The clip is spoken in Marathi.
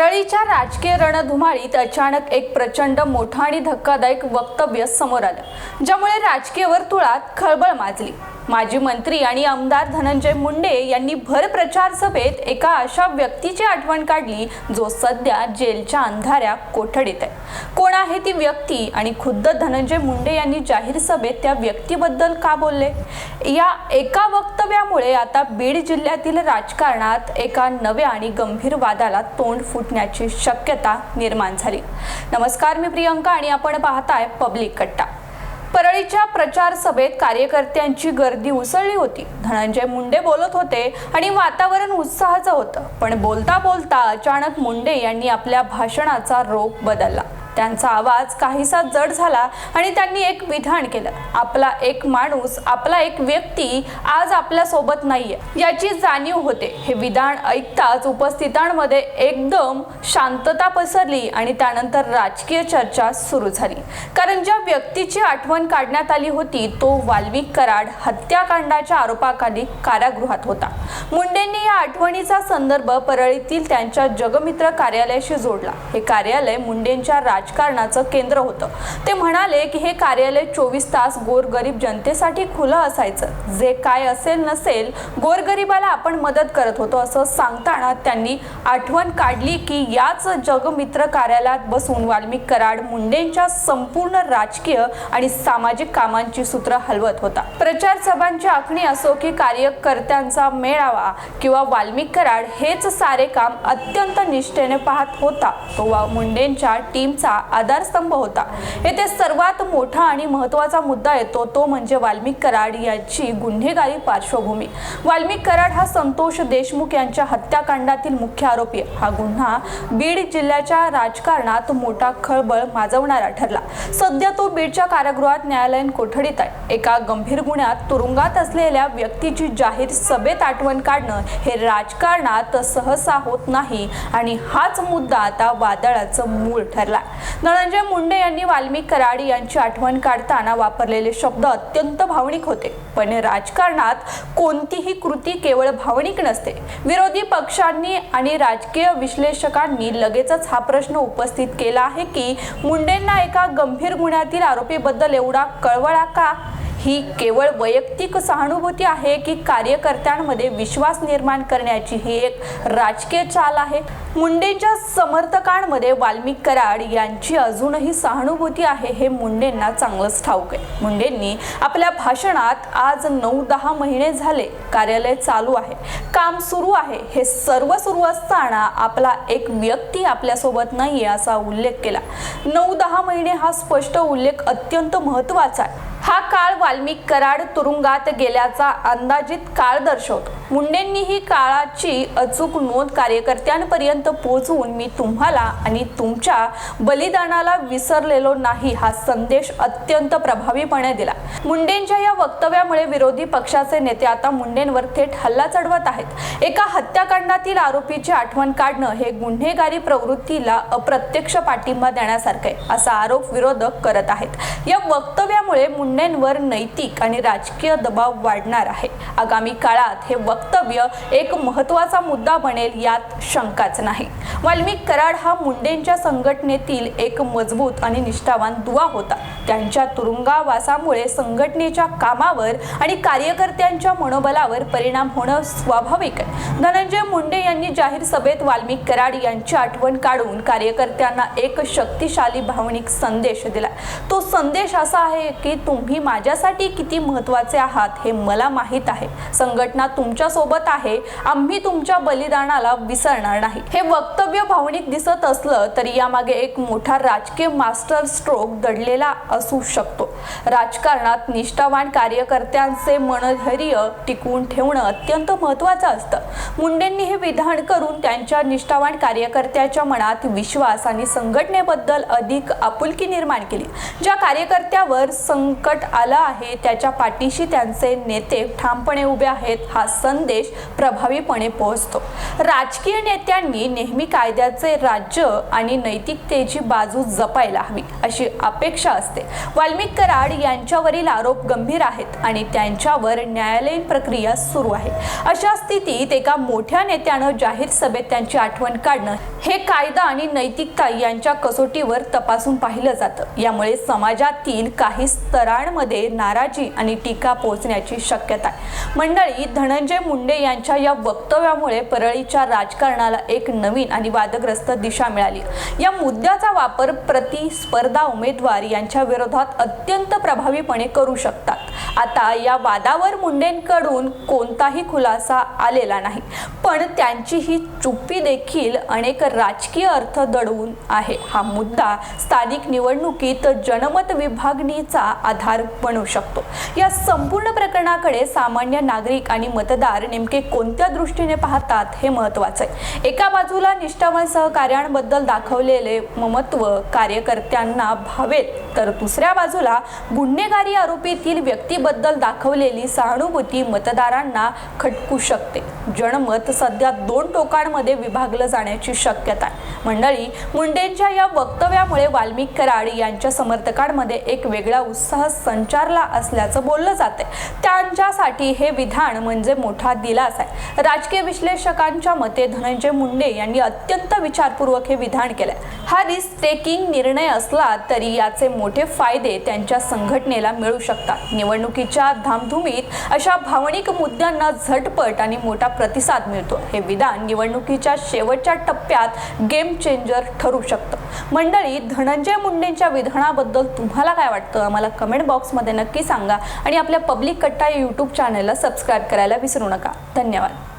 परळीच्या राजकीय रणधुमाळीत अचानक एक प्रचंड मोठा आणि धक्कादायक वक्तव्य समोर आलं ज्यामुळे राजकीय वर्तुळात खळबळ माजली. माजी मंत्री आणि आमदार धनंजय मुंडे यांनी भर प्रचार सभेत एका अशा व्यक्तीची आठवण काढली जो सध्या जेलच्या अंधाऱ्या कोठडीत आहे. कोण आहे ती व्यक्ती आणि खुद्द धनंजय मुंडे यांनी जाहीर सभेत त्या व्यक्तीबद्दल का बोलले? या एका वक्तव्यामुळे आता बीड जिल्ह्यातील राजकारणात एका नव्या आणि गंभीर वादाला तोंड फुटण्याची शक्यता निर्माण झाली. नमस्कार मी प्रियंका आणि आपण पाहताय पब्लिक कट्टा. परळीच्या प्रचार सभेत कार्यकर्त्यांची गर्दी उसळली होती. धनंजय मुंडे बोलत होते आणि वातावरण उत्साहाचं होतं. पण बोलता बोलता अचानक मुंडे यांनी आपल्या भाषणाचा रोख बदलला. त्यांचा आवाज काहीसा जड झाला आणि त्यांनी एक विधान केलं. आपला एक माणूस आपला एक व्यक्ती आज आपल्यासोबत नाहीये. याची जाणीव होते. हे विधान ऐकताच उपस्थितांमध्ये एकदम शांतता पसरली आणि त्यानंतर राजकीय चर्चा सुरू झाली. कारण ज्या व्यक्तीची आठवण काढण्यात आली होती तो वाल्मिक कराड हत्याकांडाच्या आरोपाखाली कारागृहात होता. मुंडेंनी या आठवणीचा संदर्भ परळीतील त्यांच्या जगमित्र कार्यालयाशी जोडला. हे कार्यालय मुंडेंच्या राजकारणाचं केंद्र होतं. ते म्हणाले की हे कार्यालय चोवीस तास गोरगरीब जनतेसाठी खुलं असायचं. जे काय असेल नसेल गोरगरिबाला आपण मदत करत होतो असं सांगताना त्यांनी आठवण काढली की याच जगमित्र कार्यालयात बसून वाल्मिक कराड मुंडेंच्या संपूर्ण राजकीय आणि सामाजिक कामांची सूत्र हलवत होता. प्रचार सभांची आखणी असो की कार्यकर्त्यांचा मेळावा किंवा वाल्मिक कराड हेच सारे काम अत्यंत निष्ठेने पाहत होता. तो मुंडेंच्या टीमचा आधारस्तंभ होता. येथे सर्वात मोठा आणि महत्त्वाचा मुद्दा येतो तो म्हणजे वाल्मिक कराड यांची गुन्हेगारी पार्श्वभूमी. वाल्मिक कराड हा संतोष देशमुख यांच्या हत्याकांडातील मुख्य आरोपी हा गुन्हा बीड जिल्ह्याच्या राजकारणात मोठा खळबळ माजवणारा ठरला. सध्या तो बीडच्या कारागृहात न्यायालयीन कोठडीत आहे. एका गंभीर गुन्ह्यात तुरुंगात असलेल्या व्यक्तीची जाहीर सभेत आठवण काढणं हे राजकारणात सहसा होत नाही आणि हाच मुद्दा आता वादळाचं मूळ ठरला धनंजय मुंडे यांनी वाल्मिक कराड यांची आठवण काढताना वापरलेले शब्द अत्यंत भावनिक होते. पण राजकारणात कोणतीही कृती केवळ भावनिक नसते. विरोधी पक्षांनी आणि राजकीय विश्लेषकांनी लगेचच हा प्रश्न उपस्थित केला आहे की मुंडेंना एका गंभीर गुन्ह्यातील आरोपीबद्दल एवढा कळवळा का? ही केवळ वैयक्तिक सहानुभूती आहे की कार्यकर्त्यांमध्ये विश्वास निर्माण करण्याची ही एक राजकीय चाल आहे. मुंडेंच्या समर्थकांमध्ये वाल्मिक कराड यांची अजूनही सहानुभूती आहे हे मुंडेंना चांगलंच ठाऊक आहे. मुंडेंनी आपल्या भाषणात आज नऊ दहा महिने झाले कार्यालय चालू आहे. काम सुरू आहे. हे सर्व सुरू असताना आपला एक व्यक्ती आपल्यासोबत नाहीये असा उल्लेख केला. नऊ दहा महिने हा स्पष्ट उल्लेख अत्यंत महत्त्वाचा आहे. हा काळ वाल्मिक कराड तुरुंगात गेल्याचा अंदाजित काळ दर्शवतो. मुंडेंनी ही काळाची अचूक नोंद कार्यकर्त्यांपर्यंत पोहोचवून मी तुम्हाला आणि तुमच्या बलिदानाला विसरलेलो नाही हा संदेश अत्यंत प्रभावीपणे दिला. मुंडेंच्या या वक्तव्यामुळे विरोधी पक्षाचे नेते आता मुंडेंवर थेट हल्ला चढवत आहेत. एका हत्याकांडातील आरोपीची आठवण काढणं हे गुन्हेगारी प्रवृत्तीला अप्रत्यक्ष पाठिंबा देण्यासारखं आहे असा आरोप विरोधक करत आहेत. या वक्तव्यामुळे मुंडेंवर नैतिक आणि राजकीय दबाव वाढणार आहे. आगामी काळात हे वक्तव्य एक महत्त्वाचा मुद्दा बनेल यात शंकाच नाही. वाल्मिक कराड हा मुंडेंच्या संघटनेतील एक मजबूत आणि निष्ठावान दुवा होता. त्यांच्या तुरुंगावासामुळे संघटनेच्या कामावर आणि कार्यकर्त्यांच्या मनोबलावर परिणाम होणं स्वाभाविक आहे. धनंजय मुंडे यांनी जाहीर सभेत वाल्मिक कराड यांची आठवण काढून कार्यकर्त्यांना एक शक्तिशाली भावनिक संदेश दिला. तो संदेश असा आहे की तुम्ही माझ्यासाठी किती महत्त्वाचे आहात हे मला माहीत आहे. संघटना तुमच्या सोबत आहे आम्ही तुमच्या बलिदानाला विसरणार नाही. हे वक्तव्य भावनिक दिसत असलं तरी यामागे एक मोठा राजकीय मास्टर स्ट्रोक दडलेला असू शकतो. राजकारणात निष्ठावान कार्यकर्त्यांचे मनधैर्य टिकवून ठेवणं अत्यंत महत्वाचं असतं. मुंडेंनी हे विधान करून त्यांच्या निष्ठावान कार्यकर्त्याच्या मनात विश्वास आणि संघटनेबद्दल अधिक आपुलकी निर्माण केली. ज्या कार्यकर्त्यावर संकट आलं आहे त्याच्या पाठीशी त्यांचे नेते ठामपणे उभे आहेत हा सन संदेश प्रभावीपणे पोहोचतो. राजकीय नेत्यांनी नेहमी कायद्याचे राज्य आणि नैतिकतेची बाजू जपायला हवी अशी अपेक्षा असते. वाल्मिक कराड यांच्यावरील आरोप गंभीर आहेत आणि त्यांच्यावर न्यायालयीन प्रक्रिया सुरू आहे. अशा स्थितीत एका मोठ्या नेत्यानं जाहीर सभेत त्यांची आठवण काढणं हे कायदा आणि नैतिकता यांच्या कसोटीवर तपासून पाहिलं जातं. यामुळे समाजातील काही स्तरांमध्ये नाराजी आणि टीका पोहोचण्याची शक्यता आहे. मंडळी धनंजय मुंडे यांच्या या वक्तव्यामुळे परळीच्या राजकारणाला एक नवीन आणि वादग्रस्त दिशा मिळाली. या मुद्द्याचा वापर प्रतिस्पर्धा उमेदवार यांच्या विरोधात अत्यंत प्रभावीपणे करू शकतात. आता या वादावर मुंडेंकडून कोणताही खुलासा आलेला नाही. पण त्यांची ही चुप्पी देखील अनेक राजकीय अर्थ दडवून आहे. हा मुद्दा स्थानिक निवडणुकीत जनमत विभागणीचा आधार बनू शकतो. या संपूर्ण प्रकरणाकडे सामान्य नागरिक आणि मतदार नेमके कोणत्या दृष्टीने पाहतात हे महत्वाचं आहे. एका बाजूला निष्ठावान सहकार्यांबद्दल दाखवलेले ममत्व कार्यकर्त्यांना भावेत तर दुसऱ्या बाजूला गुन्हेगारी आरोपीतील व्यक्तीबद्दल दाखवलेली सहानुभूती मतदारांना खटकू शकते. जनमत सध्या दोन टोकांमध्ये विभागलं जाण्याची शक्यता आहे. मंडळी मुंडेंच्या या वक्तव्यामुळे वाल्मिक कराड यांच्या समर्थकांमध्ये एक वेगळा उत्साह संचारला असल्याचं बोललं जाते त्यांच्यासाठी हे विधान म्हणजे मोठं दिलासा आहे. राजकीय विश्लेषकांच्या मते धनंजय मुंडे यांनी अत्यंत विचारपूर्वक हे विधान केलंय. हा रिस्क टेकिंग निर्णय असला तरी याचे मोठे फायदे त्यांच्या संघटनेला मिळू शकतात. निवडणुकीच्या धामधुमीत अशा भावनिक मुद्द्यांना झटपट आणि मोठा प्रतिसाद मिळतो. हे विधान निवडणुकीच्या शेवटच्या टप्प्यात गेम चेंजर ठरू शकतं. मंडळी धनंजय मुंडेंच्या विधानाबद्दल तुम्हाला काय वाटतं? आम्हाला कमेंट बॉक्समध्ये नक्की सांगा आणि आपल्या पब्लिक कट्टा या यूट्यूब चॅनलला सबस्क्राईब करायला विसरू नका. धन्यवाद.